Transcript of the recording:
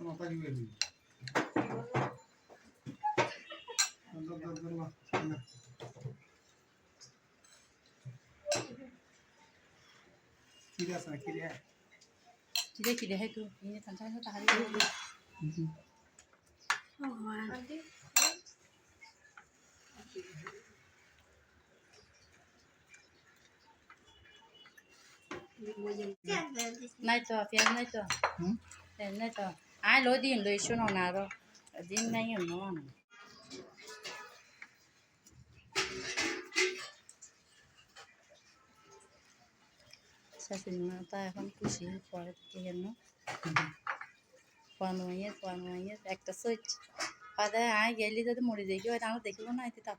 মাথা কি বেরবি দর দর দর মা না কি আছে না কি রে কিরে কিরে হে তুই ইয়ে কাঞ্চা কাঞ্চা তাহারি নাই তো পেঁয়াজ নাই তো লই দিন লই শোনো না আরও দিন নাই অন্য না শাশুড়ি মা তা এখন খুশি পরে কেন পনেরো পনেরো একটা সইচ পাদে আয় গেলি যদি মরে যাই কেউ আমার দেখিব না এতে তাপ